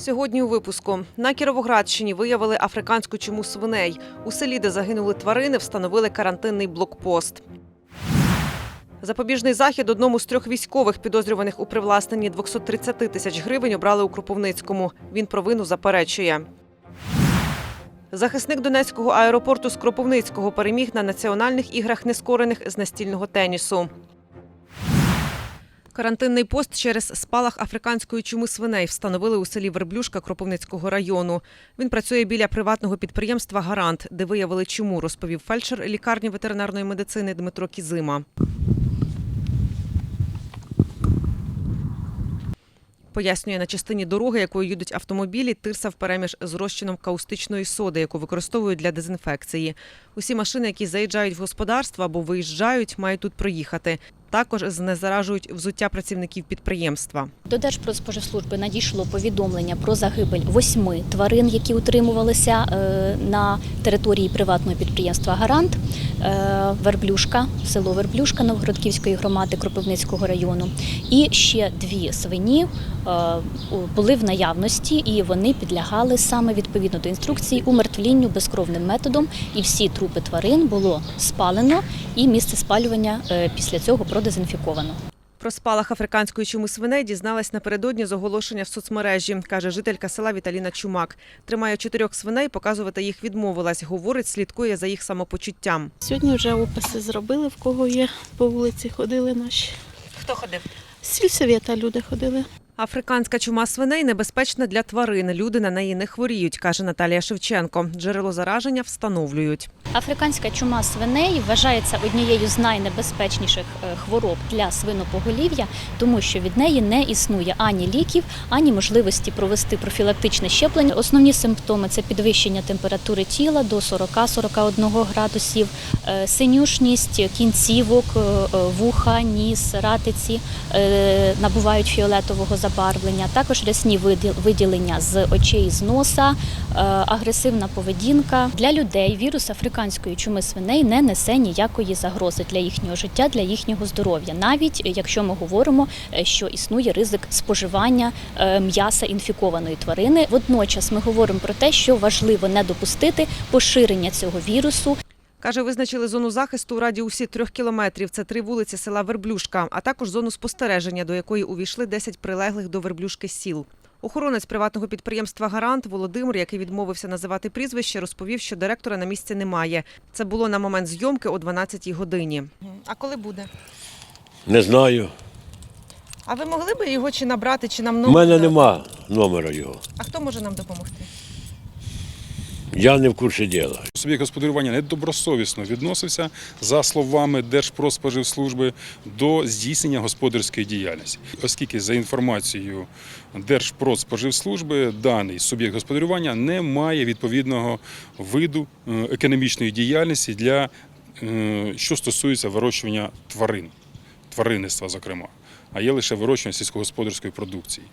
Сьогодні у випуску на Кіровоградщині виявили африканську чуму свиней. У селі, де загинули тварини, встановили карантинний блокпост. Запобіжний захід одному з трьох військових, підозрюваних у привласненні 230 тисяч гривень, обрали у Кропивницькому. Він провину заперечує. Захисник Донецького аеропорту з Кропивницького переміг на національних іграх нескорених з настільного тенісу. Карантинний пост через спалах африканської чуми свиней встановили у селі Верблюшка Кропивницького району. Він працює біля приватного підприємства Гарант, де виявили чуму, розповів фельдшер лікарні ветеринарної медицини Дмитро Кізима. Пояснює, на частині дороги, якою їдуть автомобілі, тирса впереміж з розчином каустичної соди, яку використовують для дезінфекції. Усі машини, які заїжджають в господарство або виїжджають, мають тут проїхати. Також знезаражують взуття працівників підприємства. До Держпродспоживслужби надійшло повідомлення про загибель восьми тварин, які утримувалися е, на території приватного підприємства Гарант, е, Верблюшка, село Верблюшка Новгородківської громади Кропивницького району. І ще дві свині е, були в наявності, і вони підлягали саме відповідно до інструкції умертвлінню безкровним методом. І всі трупи тварин було спалено, і місце спалювання після цього продезінфіковано. Про спалах африканської чуми свиней дізналась напередодні з оголошення в соцмережі, каже жителька села Віталіна Чумак. Тримає чотирьох свиней, показувати їх відмовилась. Говорить, слідкує за їх самопочуттям. Сьогодні вже описи зробили, в кого є по вулиці ходили наші. Хто ходив? Сільсовєта люди ходили. Африканська чума свиней небезпечна для тварин. Люди на неї не хворіють, каже Наталія Шевченко. Джерело зараження встановлюють. Африканська чума свиней вважається однією з найнебезпечніших е, хвороб для свинопоголів'я, тому що від неї не існує ані ліків, ані можливості провести профілактичне щеплення. Основні симптоми це підвищення температури тіла до 40-41 градусів, е, синюшність кінцівок, е, вуха, ніс, ратиці набувають фіолетового забарвлення, також рясні виділ- виділення з очей, з носа, е, агресивна поведінка. Для людей вірус африканської чуми свиней не несе ніякої загрози для їхнього життя, для їхнього здоров'я, навіть якщо ми говоримо, е, що існує ризик споживання е, м'яса інфікованої тварини. Водночас ми говоримо про те, що важливо не допустити поширення цього вірусу Каже, визначили зону захисту у радіусі трьох кілометрів. Це три вулиці села Верблюшка, а також зону спостереження, до якої увійшли 10 прилеглих до Верблюшки сіл. Охоронець приватного підприємства Гарант Володимир, який відмовився називати прізвище, розповів, що директора на місці немає. Це було на момент зйомки о 12-й годині. А коли буде? Не знаю. А ви могли б його чи набрати, чи нам У мене нема номера його. А хто може нам допомогти? Я не в курсі діла. Суб'єкт господарювання недобросовісно відносився, за словами Держпродспоживслужби, до здійснення господарської діяльності. Оскільки за інформацією Держпродспоживслужби даний суб'єкт господарювання не має відповідного виду е, економічної діяльності для е, що стосується вирощування тварин, тваринництва, зокрема, а є лише вирощування сільськогосподарської продукції.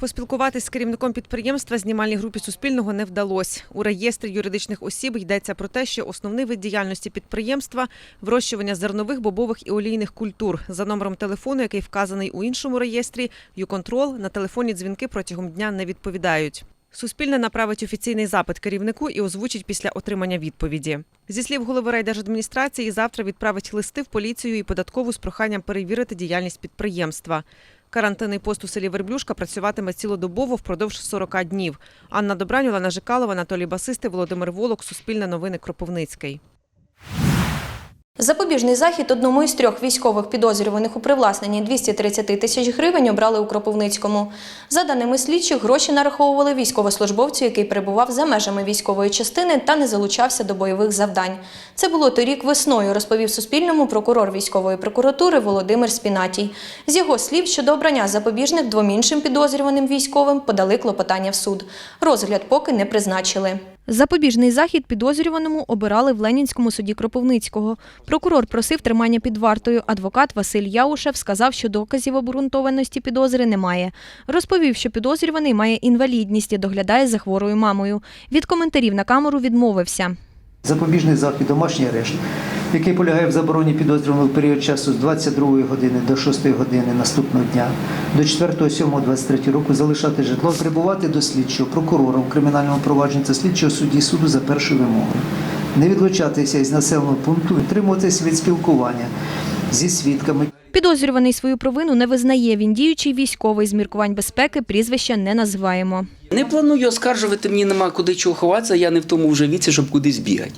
Поспілкуватись з керівником підприємства знімальній групі Суспільного не вдалося. У реєстрі юридичних осіб йдеться про те, що основний вид діяльності підприємства вирощування зернових, бобових і олійних культур. За номером телефону, який вказаний у іншому реєстрі, «Юконтрол» на телефонні дзвінки протягом дня не відповідають. Суспільне направить офіційний запит керівнику і озвучить після отримання відповіді. Зі слів голови райдержадміністрації, завтра відправить листи в поліцію і податкову з проханням перевірити діяльність підприємства. Карантинний пост у селі Верблюшка працюватиме цілодобово впродовж 40 днів. Анна Добрань, Олена Жикалова, Анатолій Басисти, Володимир Волок, Суспільне новини, Кропивницький. Запобіжний захід одному із трьох військових підозрюваних у привласненні 230 тисяч гривень обрали у Кропивницькому. За даними слідчих, гроші нараховували військовослужбовцю, який перебував за межами військової частини та не залучався до бойових завдань. Це було торік весною, розповів Суспільному прокурор військової прокуратури Володимир Спінатій. З його слів, щодо обрання запобіжних двом іншим підозрюваним військовим подали клопотання в суд. Розгляд поки не призначили. Запобіжний захід підозрюваному обирали в Ленінському суді Кропивницького. Прокурор просив тримання під вартою. Адвокат Василь Яушев сказав, що доказів обґрунтованості підозри немає. Розповів, що підозрюваний має інвалідність і доглядає за хворою мамою. Від коментарів на камеру відмовився. Запобіжний захід, домашній арешт який полягає в забороні підозрюваного в період часу з 22 години до 6 години наступного дня до 4.7.23 року залишати житло, прибувати до слідчого прокурора у кримінальному провадженні та слідчого судді суду за першою вимогою, не відлучатися із населеного пункту, утримуватися від спілкування зі свідками. Підозрюваний свою провину не визнає. Він діючий військовий з міркувань безпеки, прізвища не називаємо. Не планую оскаржувати, мені нема куди чого ховатися, я не в тому вже віці, щоб кудись бігати.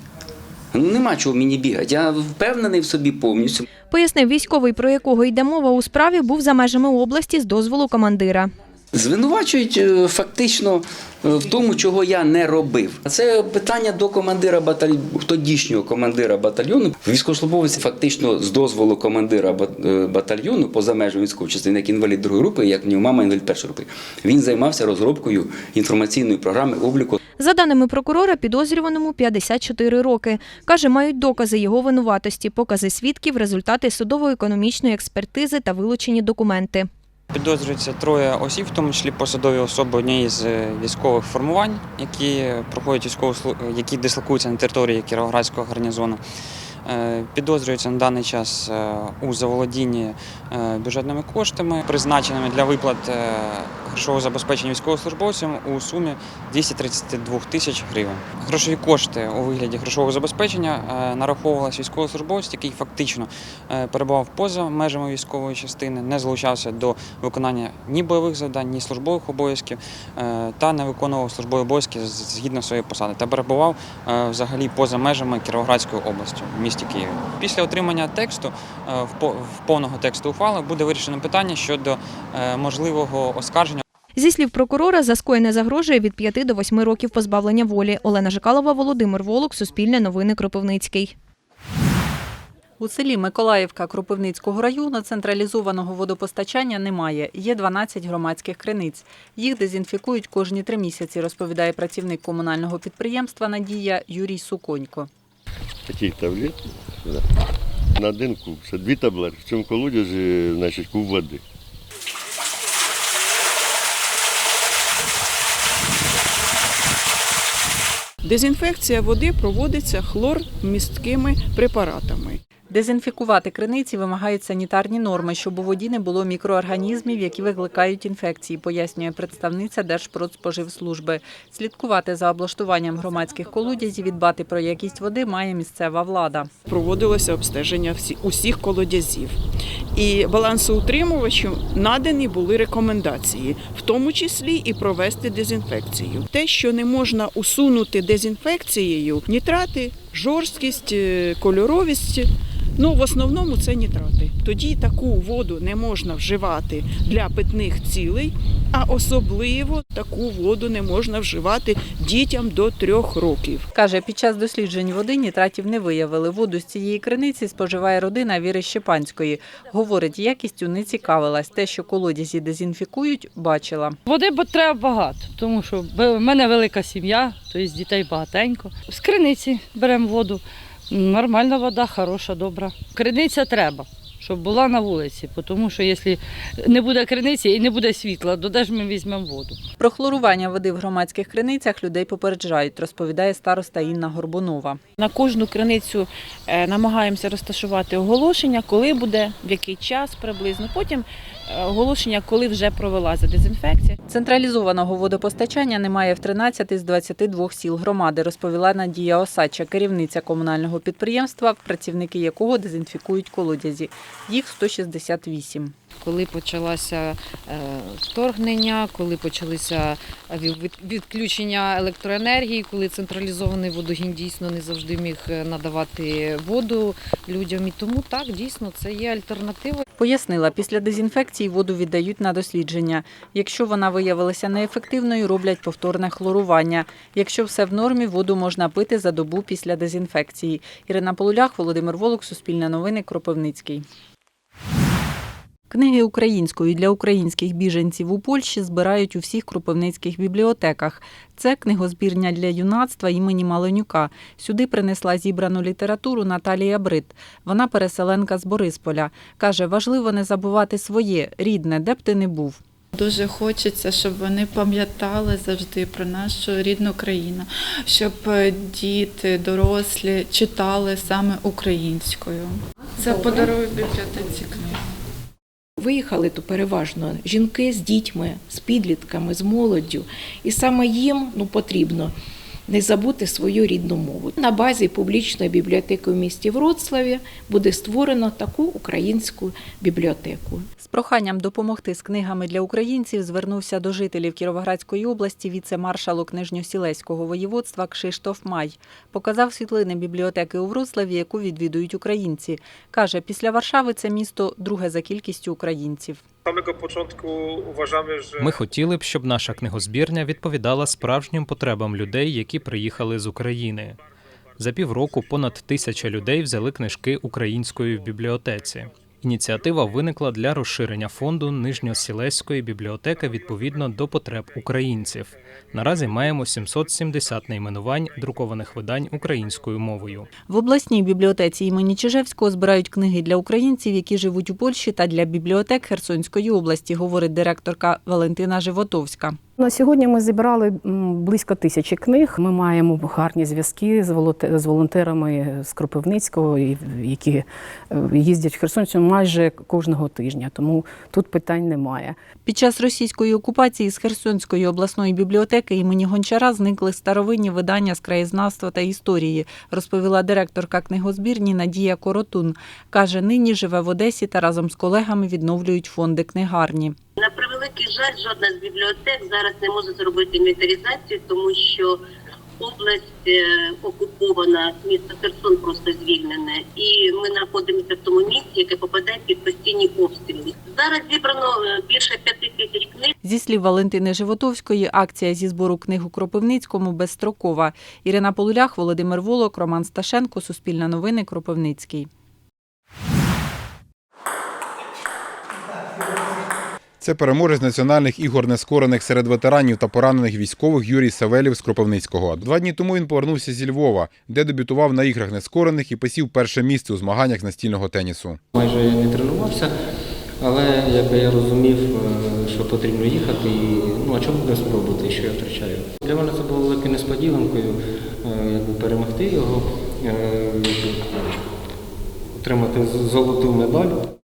Нема чого мені бігати. Я впевнений в собі повністю. Пояснив військовий, про якого йде мова у справі, був за межами області з дозволу командира. Звинувачують е, фактично е, в тому, чого я не робив. Це питання до командира батальйону, тодішнього командира батальйону. Військовослужбовець фактично з дозволу командира е, батальйону поза межами військової частини, як інвалід другої групи, як мама інвалід першої групи. Він займався розробкою інформаційної програми обліку За даними прокурора, підозрюваному 54 роки. Каже, мають докази його винуватості, покази свідків, результати судово-економічної експертизи та вилучені документи. Підозрюється троє осіб, в тому числі посадові особи однієї з е, військових формувань, які проходять військову які дислокуються на території Кіровоградського гарнізону. Е, Підозрюється на даний час е, у заволодінні бюджетними коштами, призначеними для виплат грошового забезпечення військовослужбовцям у сумі 232 тисяч гривень. Грошові кошти у вигляді грошового забезпечення е, нараховувалися військовослужбовець, який фактично е, перебував поза межами військової частини, не залучався до виконання ні бойових завдань, ні службових обов'язків е, та не виконував службові обов'язки згідно своєї посади та перебував взагалі поза межами Кіровоградської області в місті Києві. Після отримання тексту в по- повного тексту ухвали буде вирішено питання щодо можливого оскарження. Зі слів прокурора, за скоєне загрожує від 5 до 8 років позбавлення волі. Олена Жикалова, Володимир Волок, Суспільне новини Кропивницький. У селі Миколаївка Кропивницького району централізованого водопостачання немає. Є 12 громадських криниць. Їх дезінфікують кожні три місяці, розповідає працівник комунального підприємства Надія Юрій Суконько. таких таблеток да, на один куб. Це дві таблетки. В цьому колодязі, значить, куб води. Дезінфекція води проводиться хлормісткими препаратами. Дезінфікувати криниці вимагають санітарні норми, щоб у воді не було мікроорганізмів, які викликають інфекції, пояснює представниця Держпродспоживслужби. Слідкувати за облаштуванням громадських колодязів і дбати про якість води має місцева влада. Проводилося обстеження усіх колодязів. І балансоутримувачу надані були рекомендації, в тому числі і провести дезінфекцію. Те, що не можна усунути дезінфекцією, нітрати, жорсткість, е, кольоровість. Ну, в основному це нітрати. Тоді таку воду не можна вживати для питних цілей, а особливо таку воду не можна вживати дітям до трьох років. Каже, під час досліджень води нітратів не виявили. Воду з цієї криниці споживає родина Віри Щепанської. Говорить, якістю не цікавилась. Те, що колодязі дезінфікують, бачила. Води бо треба багато, тому що в мене велика сім'я, тобто дітей багатенько. З криниці беремо воду. Нормальна вода, хороша, добра. Криниця треба, щоб була на вулиці, тому що якщо не буде криниці і не буде світла, то де ж ми візьмемо воду? Про хлорування води в громадських криницях людей попереджають, розповідає староста Інна Горбунова. На кожну криницю е, намагаємося розташувати оголошення, коли буде, в який час приблизно. Потім оголошення, коли вже провелася дезінфекція. Централізованого водопостачання немає в 13 з 22 сіл громади, розповіла Надія Осадча, керівниця комунального підприємства, працівники якого дезінфікують колодязі. Їх 168. Коли почалося е, вторгнення, коли почалися від- відключення електроенергії, коли централізований водогін дійсно не завжди міг е, надавати воду людям. І тому так дійсно це є альтернатива. Пояснила, після дезінфекції воду віддають на дослідження. Якщо вона виявилася неефективною, роблять повторне хлорування. Якщо все в нормі, воду можна пити за добу після дезінфекції. Ірина Полулях, Володимир Волок, Суспільне новини, Кропивницький. Книги українською для українських біженців у Польщі збирають у всіх кропивницьких бібліотеках. Це книгозбірня для юнацтва імені Маленюка. Сюди принесла зібрану літературу Наталія Брит. Вона переселенка з Борисполя. Каже, важливо не забувати своє, рідне, де б ти не був. Дуже хочеться, щоб вони пам'ятали завжди про нашу рідну країну, щоб е, діти, дорослі читали саме українською. Це подарує бібліотеці книг. Виїхали то переважно жінки з дітьми, з підлітками, з молоддю. І саме їм ну, потрібно не забути свою рідну мову. На базі публічної бібліотеки в місті Вроцлаві буде створено таку українську бібліотеку. З проханням допомогти з книгами для українців звернувся до жителів Кіровоградської області віце-маршалок Нижньосілеського воєводства Кшиштоф Май. Показав світлини бібліотеки у Вроцлаві, яку відвідують українці. Каже, після Варшави це місто друге за кількістю українців. Samego початку uważamy, що Ми хотіли б, щоб наша книгозбірня відповідала справжнім потребам людей, які приїхали з України. За півроку понад тисяча людей взяли книжки української в бібліотеці. Ініціатива виникла для розширення фонду Нижньосілеської бібліотеки відповідно до потреб українців. Наразі маємо 770 найменувань друкованих видань українською мовою. В обласній бібліотеці імені Чижевського збирають книги для українців, які живуть у Польщі, та для бібліотек Херсонської області, говорить директорка Валентина Животовська. На сьогодні ми зібрали близько тисячі книг. Ми маємо гарні зв'язки з волонте- з волонтерами з Кропивницького, які е, їздять в Херсонщину майже кожного тижня. Тому тут питань немає. Під час російської окупації з Херсонської обласної бібліотеки імені Гончара зникли старовинні видання з краєзнавства та історії, розповіла директорка книгозбірні Надія Коротун. Каже, нині живе в Одесі та разом з колегами відновлюють фонди книгарні. Превеликий жаль, жодна з бібліотек зараз не може зробити інвентаризацію, тому що область е, окупована, місто Херсон просто звільнене, і ми знаходимося в тому місці, яке попадає під постійні обстріли. Зараз зібрано е, більше п'яти тисяч книг. Зі слів Валентини Животовської, акція зі збору книг у Кропивницькому безстрокова. Ірина Полулях, Володимир Волок, Роман Сташенко, Суспільне новини, Кропивницький. Це переможець національних ігор нескорених серед ветеранів та поранених військових Юрій Савелів з Кропивницького. Два дні тому він повернувся зі Львова, де дебютував на іграх нескорених і посів перше місце у змаганнях настільного тенісу. Майже я не тренувався, але якби я розумів, е, що потрібно їхати, і ну а чому не спробувати, що я втрачаю. Для мене це було великою несподіванкою, е, перемогти його, е, отримати золоту медаль.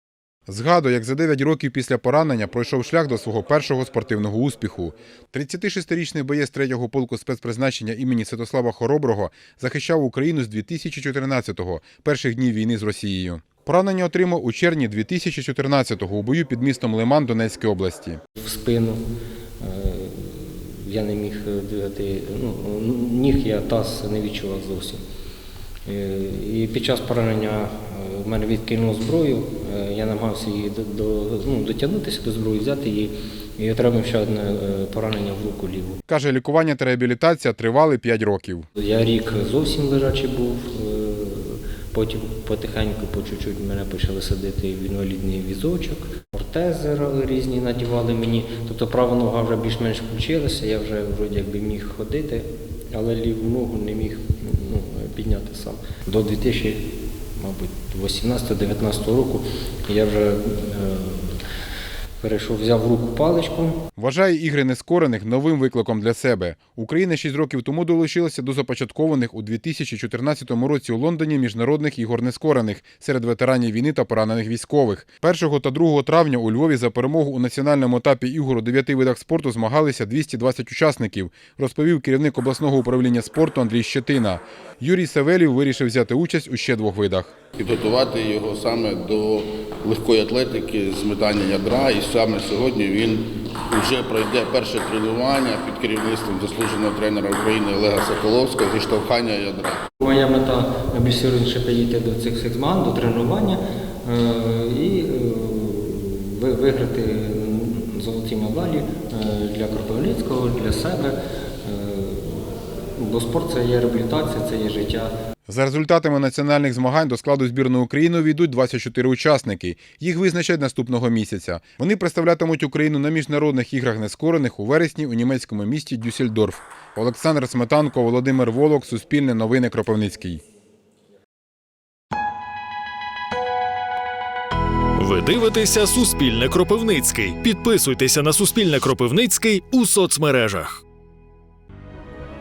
Згадує, як за 9 років після поранення пройшов шлях до свого першого спортивного успіху. 36-річний боєць третього полку спецпризначення імені Святослава Хороброго захищав Україну з 2014-го, перших днів війни з Росією. Поранення отримав у червні 2014-го у бою під містом Лиман Донецької області. в спину. Е, Я не міг дивити, ну, ніг я таз не відчував зовсім. Е, І під час поранення е, в мене відкинуло зброю, е, я намагався її до, до, ну, дотягнутися до зброї, взяти її і отримав ще одне е, поранення в руку ліву. Каже, лікування та реабілітація тривали 5 років. Я рік зовсім лежачий був, е, потім потихеньку, по чуть-чуть мене почали садити в інвалідний візочок, ортези різні надівали мені. Тобто права нога вже більш-менш включилася, я вже вроді якби міг ходити, але ліву ногу не міг ну, підняти сам. До 2000, мабуть, 18-19 року. Я вже е, перейшов, взяв в руку паличку. Вважає ігри нескорених новим викликом для себе. Україна 6 років тому долучилася до започаткованих у 2014 році у Лондоні міжнародних ігор нескорених серед ветеранів війни та поранених військових. 1 та 2 травня у Львові за перемогу у національному етапі ігор у дев'яти видах спорту змагалися 220 учасників, розповів керівник обласного управління спорту Андрій Щетина. Юрій Савелів вирішив взяти участь у ще двох видах. підготувати його саме до легкої атлетики з метання ядра. І саме сьогодні він вже пройде перше тренування під керівництвом заслуженого тренера України Олега Соколовського зі штовхання ядра. Моя мета найбільше підійти до цих всіх до тренування е, і е, виграти золоті медалі е, для Кропивницького, для себе. Бо спорт це є реабілітація, це є життя. За результатами національних змагань до складу збірної України увійдуть 24 учасники. Їх визначать наступного місяця. Вони представлятимуть Україну на міжнародних іграх нескорених у вересні у німецькому місті Дюссельдорф. Олександр Сметанко, Володимир Волок, Суспільне новини Кропивницький. Ви дивитеся Суспільне Кропивницький. Підписуйтеся на Суспільне Кропивницький у соцмережах.